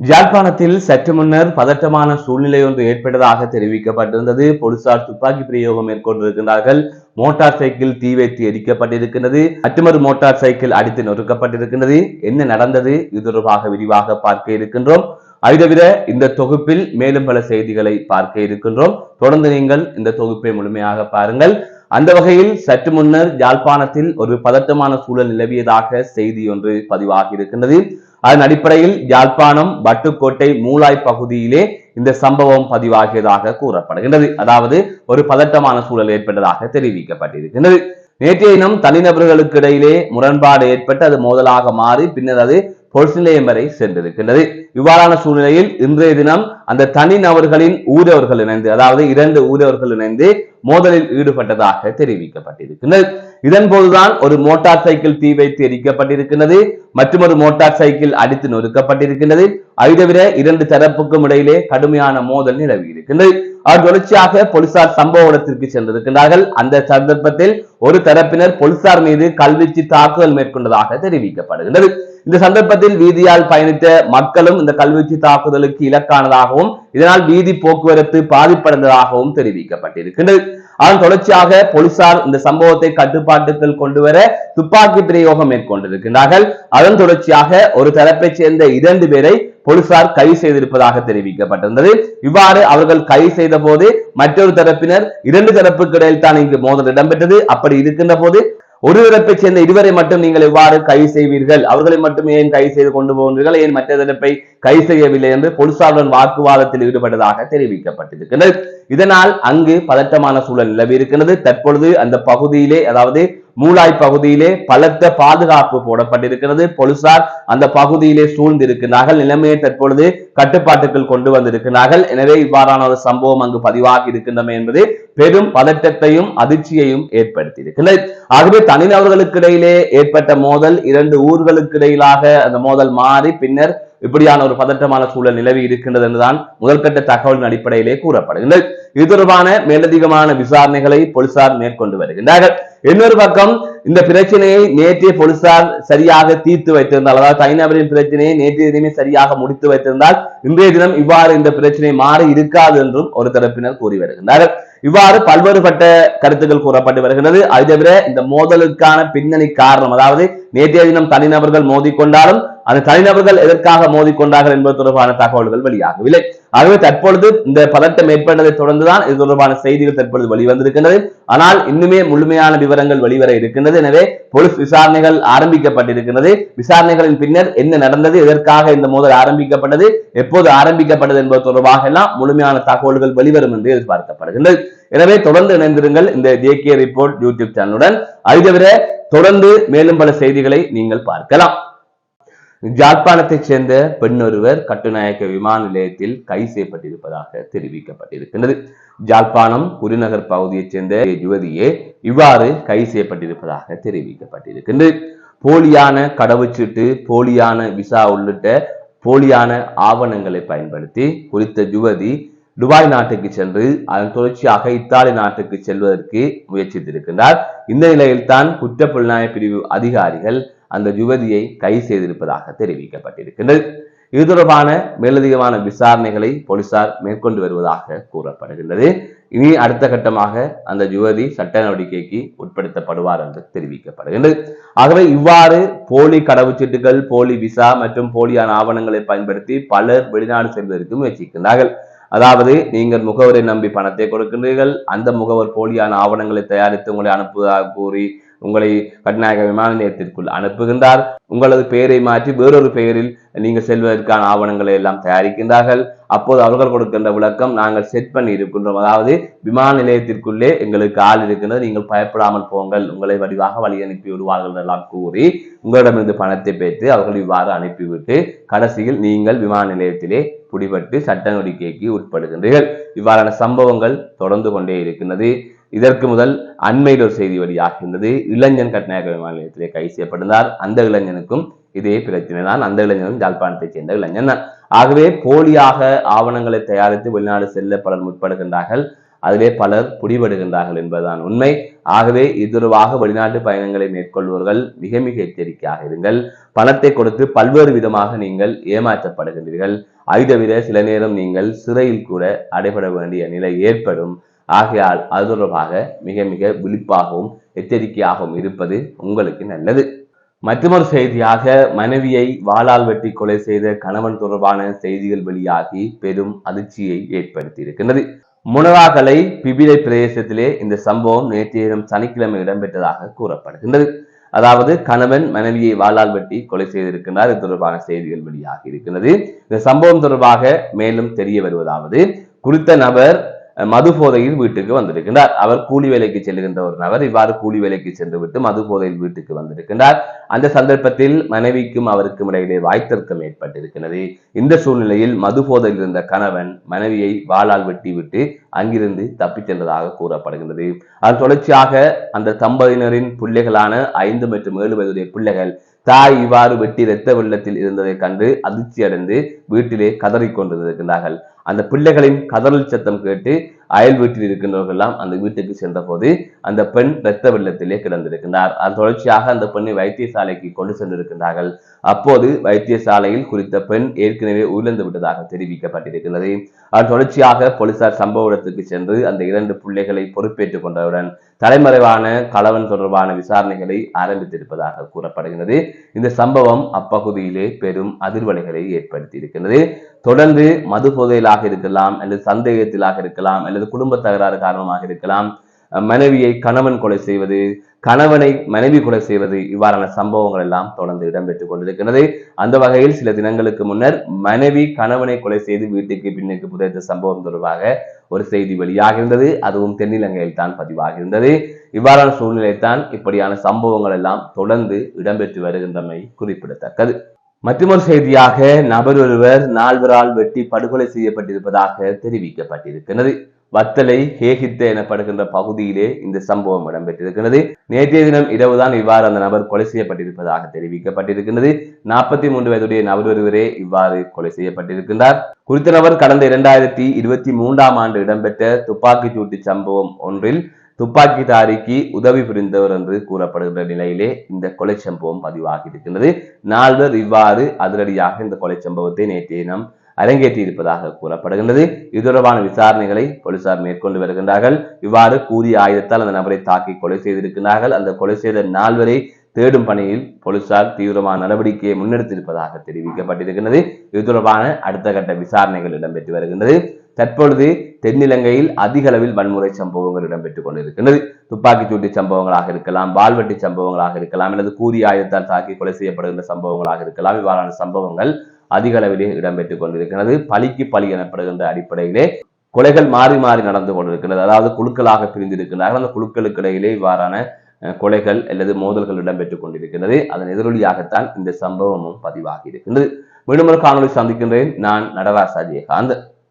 யாழ்ப்பாணத்தில் சற்று முன்னர் பதட்டமான சூழ்நிலை ஒன்று ஏற்பட்டதாக தெரிவிக்கப்பட்டிருந்தது. போலீசார் துப்பாக்கி பிரயோகம் மேற்கொண்டிருக்கிறார்கள். மோட்டார் சைக்கிள் தீ வைத்து எரிக்கப்பட்டிருக்கிறது மற்றொரு மோட்டார் சைக்கிள் அடித்து நொறுக்கப்பட்டிருக்கின்றது. என்ன நடந்தது? இது தொடர்பாக விரிவாக பார்க்க இருக்கின்றோம். அதை தவிர இந்த தொகுப்பில் மேலும் பல செய்திகளை பார்க்க இருக்கின்றோம். தொடர்ந்து நீங்கள் இந்த தொகுப்பை முழுமையாக பாருங்கள். அந்த வகையில் சற்று முன்னர் யாழ்ப்பாணத்தில் ஒரு பதட்டமான சூழல் நிலவியதாக செய்தி ஒன்று பதிவாகி இருக்கின்றது அதன் அடிப்படையில் யாழ்ப்பாணம் வட்டுக்கோட்டை மூலாய் பகுதியிலே இந்த சம்பவம் பதிவாகியதாக கூறப்படுகின்றது. அதாவது ஒரு பதட்டமான சூழல் ஏற்பட்டதாக தெரிவிக்கப்பட்டிருக்கின்றது. நேற்றைய தினம் தனிநபர்களுக்கு இடையிலே முரண்பாடு ஏற்பட்டு அது மோதலாக மாறி பின்னர் அது பொலிஸ் நிலையம் வரை சென்றிருக்கின்றது. இவ்வாறான சூழ்நிலையில் இன்றைய தினம் அந்த தனிநபர்களின் ஊரவர்கள் இணைந்து அதாவது இரண்டு ஊரவர்கள் இணைந்து மோதலில் ஈடுபட்டதாக தெரிவிக்கப்பட்டிருக்கின்றது. இதன் போதுதான் ஒரு மோட்டார் சைக்கிள் தீ வைத்து எரிக்கப்பட்டிருக்கின்றது மற்றொரு மோட்டார் சைக்கிள் அடித்து நொறுக்கப்பட்டிருக்கின்றது. அதை தவிர இரண்டு தரப்புக்கும் இடையிலே கடுமையான மோதல் நிலவி இருக்கின்றது. அவர் தொடர்ச்சியாக போலீசார் சம்பவ இடத்திற்கு சென்றிருக்கிறார்கள் அந்த சந்தர்ப்பத்தில் ஒரு தரப்பினர் போலீசார் மீது கல்வீச்சு தாக்குதல் மேற்கொண்டதாக தெரிவிக்கப்படுகின்றது. இந்த சந்தர்ப்பத்தில் வீதியால் பயணித்த மக்களும் இந்த கல்வீச்சு தாக்குதலுக்கு இலக்கானதாகவும் இதனால் வீதி போக்குவரத்து பாதிப்படைந்ததாகவும் தெரிவிக்கப்பட்டிருக்கின்றது. அதன் தொடர்ச்சியாக போலீசார் இந்த சம்பவத்தை கட்டுப்பாட்டுக்குள் கொண்டு வர துப்பாக்கி பிரயோகம் மேற்கொண்டிருக்கிறார்கள் அதன் தொடர்ச்சியாக ஒரு தரப்பைச் சேர்ந்த இரண்டு பேரை போலீசார் கைது செய்திருப்பதாக தெரிவிக்கப்பட்டிருந்தது. இவ்வாறு அவர்கள் கைது செய்த போது மற்றொரு தரப்பினர் இரண்டு தரப்புக்கு இடையில் தான் இங்கு மோதல் இடம்பெற்றது. அப்படி இருக்கின்ற போது ஒரு தரப்பை சேர்ந்த இருவரை மட்டும் நீங்கள் எவ்வாறு கைது செய்வீர்கள்? அவர்களை மட்டும் ஏன் கைது செய்து கொண்டு போகிறீர்கள் ஏன் மற்ற தரப்பை கைது செய்யவில்லை என்று போலீசாருடன் வாக்குவாதத்தில் ஈடுபட்டதாக தெரிவிக்கப்பட்டிருக்கிறது இதனால் அங்கு பதட்டமான சூழல் நிலவி இருக்கிறது தற்பொழுது அந்த பகுதியிலே அதாவது மூலாய் பகுதியிலே பலத்த பாதுகாப்பு போடப்பட்டிருக்கிறது. போலீசார் அந்த பகுதியிலே சூழ்ந்திருக்கிறார்கள். நிலைமையை தற்பொழுது கட்டுப்பாட்டுக்குள் கொண்டு வந்திருக்கிறார்கள். எனவே இவ்வாறான ஒரு சம்பவம் அங்கு பதிவாகி இருக்கின்றன என்பது பெரும் பதட்டத்தையும் அதிர்ச்சியையும் ஏற்படுத்தியிருக்கிறது. ஆகவே தனிநபர்களுக்கு இடையிலே ஏற்பட்ட மோதல் இரண்டு ஊர்களுக்கு இடையிலாக அந்த மோதல் மாறி பின்னர் இப்படியான ஒரு பதற்றமான சூழல் நிலவி இருக்கின்றது என்றுதான் முதல்கட்ட தகவலின் அடிப்படையிலே கூறப்படுகின்றது. இது தொடர்பான மேலதிகமான விசாரணைகளை போலீசார் மேற்கொண்டு வருகின்றார்கள். இன்னொரு பக்கம் இந்த பிரச்சனையை நேற்றைய போலீசார் சரியாக தீர்த்து வைத்திருந்தால் அதாவது தனிநபரின் பிரச்சனையை நேற்றைய தினமே சரியாக முடித்து வைத்திருந்தால் இன்றைய தினம் இவ்வாறு இந்த பிரச்சனை மாறி இருக்காது என்றும் ஒரு தரப்பினர் கூறி வருகின்றார்கள். இவ்வாறு பல்வேறுபட்ட கருத்துக்கள் கூறப்பட்டு வருகிறது அது தவிர இந்த மோதலுக்கான பின்னணி காரணம் அதாவது நேற்றைய தினம் தனிநபர்கள் மோதிக்கொண்டாலும் அந்த தனிநபர்கள் எதற்காக மோதிக்கொண்டார்கள் என்பது தொடர்பான தகவல்கள் வெளியாகவில்லை. ஆகவே தற்பொழுது இந்த பதட்டம் ஏற்பட்டதை தொடர்ந்துதான் இது தொடர்பான செய்திகள் தற்பொழுது வெளிவந்திருக்கின்றது. ஆனால் இன்னுமே முழுமையான விவரங்கள் வெளிவர இருக்கின்றது. எனவே போலீஸ் விசாரணைகள் ஆரம்பிக்கப்பட்டிருக்கிறது விசாரணைகளின் பின்னர் என்ன நடந்தது எதற்காக இந்த மோதல் ஆரம்பிக்கப்பட்டது எப்போது ஆரம்பிக்கப்பட்டது என்பது தொடர்பாக எல்லாம் முழுமையான தகவல்கள் வெளிவரும் என்று எதிர்பார்க்கப்படுகின்றது. எனவே தொடர்ந்து இணைந்திருங்கள் இந்த ஜேகே ரிப்போர்ட் யூடியூப் சேனலுடன். அது தவிர தொடர்ந்து மேலும் பல செய்திகளை நீங்கள் பார்க்கலாம். ஜாழ்ப்பாணத்தைச் சேர்ந்த பெண் ஒருவர் கட்டுநாயக்க விமான நிலையத்தில் கைது செய்யப்பட்டிருப்பதாக தெரிவிக்கப்பட்டிருக்கின்றது. ஜாழ்ப்பாணம் குருநகர் பகுதியைச் சேர்ந்த யுவதியே இவ்வாறு கைது செய்யப்பட்டிருப்பதாக தெரிவிக்கப்பட்டிருக்கின்றது. போலியான கடவுச்சீட்டு போலியான விசா உள்ளிட்ட போலியான ஆவணங்களை பயன்படுத்தி குறித்த யுவதி துபாய் நாட்டுக்கு சென்று அதன் தொடர்ச்சியாக இத்தாலி நாட்டுக்கு செல்வதற்கு முயற்சித்திருக்கின்றார். இந்த நிலையில்தான் குற்றப்புலனாய்வு பிரிவு அதிகாரிகள் அந்த யுவதியை கைது செய்திருப்பதாக தெரிவிக்கப்பட்டிருக்கின்றது. இது தொடர்பான மேலதிகமான விசாரணைகளை போலீசார் மேற்கொண்டு வருவதாக கூறப்படுகின்றது. இனி அடுத்த கட்டமாக அந்த யுவதி சட்ட நடவடிக்கைக்கு உட்படுத்தப்படுவார் என்று தெரிவிக்கப்படுகின்றது. ஆகவே இவ்வாறு போலி கடவுச்சீட்டுகள் போலி விசா மற்றும் போலியான ஆவணங்களை பயன்படுத்தி பலர் வெளிநாடு செல்வதற்கு முயற்சிக்கின்றார்கள். அதாவது நீங்கள் முகவரை நம்பி பணத்தை கொடுக்கின்றீர்கள் அந்த முகவர் போலியான ஆவணங்களை தயாரித்து உங்களை அனுப்புவதாக கூறி உங்களை கட்நாயக விமான நிலையத்திற்குள் அனுப்புகின்றார். உங்களது பெயரை மாற்றி வேறொரு பெயரில் நீங்கள் செல்வதற்கான ஆவணங்களை எல்லாம் தயாரிக்கின்றார்கள். அப்போது அவர்கள் கொடுக்கின்ற விளக்கம் நாங்கள் செட் பண்ணி இருக்கின்றோம். அதாவது விமான நிலையத்திற்குள்ளே எங்களுக்கு ஆள் இருக்கின்றது. நீங்கள் பயப்படாமல் போங்கள். உங்களை வடிவாக வழி அனுப்பி விடுவார்கள் எல்லாம் கூறி உங்களிடமிருந்து பணத்தை பெற்று அவர்கள் இவ்வாறு அனுப்பிவிட்டு கடைசியில் நீங்கள் விமான நிலையத்திலே பிடிபட்டு சட்ட நடவடிக்கைக்கு உட்படுகின்றீர்கள். இவ்வாறான சம்பவங்கள் தொடர்ந்து கொண்டே இருக்கின்றது. இதற்கு முதல் அண்மையில் ஒரு செய்தி வெளியாகின்றது இளைஞன் கட்நாயக விமான நிலையத்திலே கைது செய்யப்பட்டிருந்தார். அந்த இளைஞனுக்கும் இதே பிரச்சனை தான். அந்த இளைஞனும் ஜாழ்ப்பாணத்தைச் சேர்ந்த இளைஞன் தான். ஆகவே போலியாக ஆவணங்களை தயாரித்து வெளிநாடு செல்ல பலர் முற்படுகின்றார்கள். அதிலே பலர் பிடிபடுகின்றார்கள் என்பதுதான் உண்மை. ஆகவே இதுவாக வெளிநாட்டு பயணங்களை மேற்கொள்வர்கள் மிக மிக எச்சரிக்கையாக இருங்கள். பணத்தை கொடுத்து பல்வேறு விதமாக நீங்கள் ஏமாற்றப்படுகின்றீர்கள். அதை தவிர சில நேரம் நீங்கள் சிறையில் கூட அடைபட வேண்டிய நிலை ஏற்படும். ஆகையால் அது தொடர்பாக மிக மிக விழிப்பாகவும் எச்சரிக்கையாகவும் இருப்பது உங்களுக்கு நல்லது. மற்றொரு செய்தியாக மனைவியை வாளால் வெட்டி கொலை செய்த கணவன் தொடர்பான செய்திகள் வெளியாகி பெரும் அதிர்ச்சியை ஏற்படுத்தி இருக்கின்றது முனவாகலை பிபிலை பிரதேசத்திலே இந்த சம்பவம் நேற்றைய தினம் சனிக்கிழமை இடம்பெற்றதாக கூறப்படுகின்றது. அதாவது கணவன் மனைவியை வாளால் வெட்டி கொலை செய்திருக்கிறார் இது தொடர்பான செய்திகள் வெளியாகி இருக்கின்றது. இந்த சம்பவம் தொடர்பாக மேலும் தெரிய வருவதாவது குறித்த நபர் மது போதையில் வீட்டுக்கு வந்திருக்கின்றார். அவர் கூலி வேலைக்கு செல்லுகின்ற ஒரு நபர் இவ்வாறு கூலி வேலைக்கு சென்று விட்டு மது போதையில் வீட்டுக்கு வந்திருக்கின்றார். அந்த சந்தர்ப்பத்தில் மனைவிக்கும் அவருக்கும் இடையிலே வாய்த்தர்க்கம் ஏற்பட்டிருக்கிறது. இந்த சூழ்நிலையில் மது போதையில் இருந்த கணவன் மனைவியை வாளால் வெட்டி விட்டு அங்கிருந்து தப்பிச் சென்றதாக கூறப்படுகின்றது. அதன் தொடர்ச்சியாக அந்த தம்பதியினரின் பிள்ளைகளான ஐந்து மற்றும் ஏழு வயதுடைய பிள்ளைகள் தாய் இவ்வாறு வெட்டி இரத்த வெள்ளத்தில் இருந்ததை கண்டு அதிர்ச்சி அடைந்து வீட்டிலே கதறிக் கொண்டிருக்கின்றார்கள். அந்த பிள்ளைகளின் கதறல் சத்தம் கேட்டு அயல் வீட்டில் இருக்கின்றவர்கள்லாம் அந்த வீட்டுக்கு சென்றபோது அந்த பெண் இரத்த வெள்ளத்திலே கிடந்திருக்கிறார் அது தொடர்ச்சியாக அந்த பெண்ணை வைத்தியசாலைக்கு கொண்டு சென்றிருக்கின்றார்கள். அப்போது வைத்தியசாலையில் குறித்த பெண் ஏற்கனவே உயிரிழந்து விட்டதாக தெரிவிக்கப்பட்டிருக்கிறது அது தொடர்ச்சியாக போலீசார் சம்பவ இடத்துக்கு சென்று அந்த இரண்டு பிள்ளைகளை பொறுப்பேற்றுக் கொண்டவுடன் தலைமறைவான கலவன் தொடர்பான விசாரணைகளை ஆரம்பித்திருப்பதாக கூறப்படுகிறது இந்த சம்பவம் அப்பகுதியிலே பெரும் அதிர்வலைகளை ஏற்படுத்தி இருக்கின்றது தொடர்ந்து மது போதையிலாக இருக்கலாம் அல்லது சந்தேகத்திலாக இருக்கலாம் அல்லது குடும்ப தகராறு காரணமாக இருக்கலாம். மனைவியை கணவன் கொலை செய்வது கணவனை மனைவி கொலை செய்வது இவ்வாறான சம்பவங்கள் எல்லாம் தொடர்ந்து இடம்பெற்றுக் கொண்டிருக்கிறது. அந்த வகையில் சில தினங்களுக்கு முன்னர் மனைவி கணவனை கொலை செய்து வீட்டுக்கு பின்னுக்கு புதைத்த சம்பவம் தொடர்பாக ஒரு செய்தி வெளியாகிருந்தது அதுவும் தென்னிலங்கையில் தான் பதிவாகியிருந்தது இவ்வாறான சூழ்நிலை தான் இப்படியான சம்பவங்கள் எல்லாம் தொடர்ந்து இடம்பெற்று வருகின்றமை குறிப்பிடத்தக்கது. மற்றொரு செய்தியாக நபர் ஒருவர் நால்வரால் வெட்டி படுகொலை செய்யப்பட்டிருப்பதாக தெரிவிக்கப்பட்டிருக்கிறது. வத்தலை ஹேகித்த எனப்படுகின்ற பகுதியிலே இந்த சம்பவம் இடம்பெற்றிருக்கிறது. நேற்றைய தினம் இரவுதான் இவ்வாறு அந்த நபர் கொலை செய்யப்பட்டிருப்பதாக தெரிவிக்கப்பட்டிருக்கிறது. நாற்பத்தி மூன்று வயதுடைய நபர் ஒருவரே இவ்வாறு கொலை செய்யப்பட்டிருக்கின்றார். குறித்த நபர் கடந்த இரண்டாயிரத்தி இருபத்தி மூன்றாம் ஆண்டு இடம்பெற்ற துப்பாக்கிச் சூட்டு சம்பவம் ஒன்றில் துப்பாக்கிதாரிக்கு உதவி புரிந்தவர் என்று கூறப்படுகின்ற நிலையிலே இந்த கொலை சம்பவம் பதிவாகி இருக்கின்றது நால்வர் இவ்வாறு அதிரடியாக இந்த கொலை சம்பவத்தை நேற்றைய தினம் அரங்கேற்றியிருப்பதாக கூறப்படுகின்றது. இது தொடர்பான விசாரணைகளை போலீசார் மேற்கொண்டு வருகின்றார்கள். இவ்வாறு கூறிய ஆயுதத்தால் அந்த நபரை தாக்கி கொலை செய்திருக்கிறார்கள் அந்த கொலை செய்த நால்வரை தேடும் பணியில் போலீசார் தீவிரமான நடவடிக்கையை முன்னெடுத்திருப்பதாக தெரிவிக்கப்பட்டிருக்கிறது இது தொடர்பான அடுத்த கட்ட விசாரணைகள் இடம்பெற்று வருகின்றது. தற்பொழுது தென்னிலங்கையில் அதிக அளவில் வன்முறை சம்பவங்கள் இடம்பெற்றுக் கொண்டிருக்கின்றது. துப்பாக்கிச்சூட்டு சம்பவங்களாக இருக்கலாம் வால்வெட்டி சம்பவங்களாக இருக்கலாம் அல்லது கூறிய ஆயுதத்தால் தாக்கி கொலை செய்யப்படுகின்ற சம்பவங்களாக இருக்கலாம். இவ்வாறான சம்பவங்கள் அதிக அளவிலே இடம்பெற்றுக் கொண்டிருக்கிறது பலிக்கு பலி எனப்படுகின்ற அடிப்படையிலே கொலைகள் மாறி மாறி நடந்து கொண்டிருக்கிறது அதாவது குழுக்களாக பிரிந்திருக்கிறார்கள் அந்த குழுக்களுக்கு இடையிலே இவ்வாறான கொலைகள் அல்லது மோதல்கள் இடம்பெற்றுக் கொண்டிருக்கிறது அதன் எதிரொலியாகத்தான் இந்த சம்பவமும் பதிவாகி இருக்கின்றது. மீண்டும் ஒரு காணொலி சந்திக்கின்றேன். நான் நடராஜ் அஜயகாந்த்.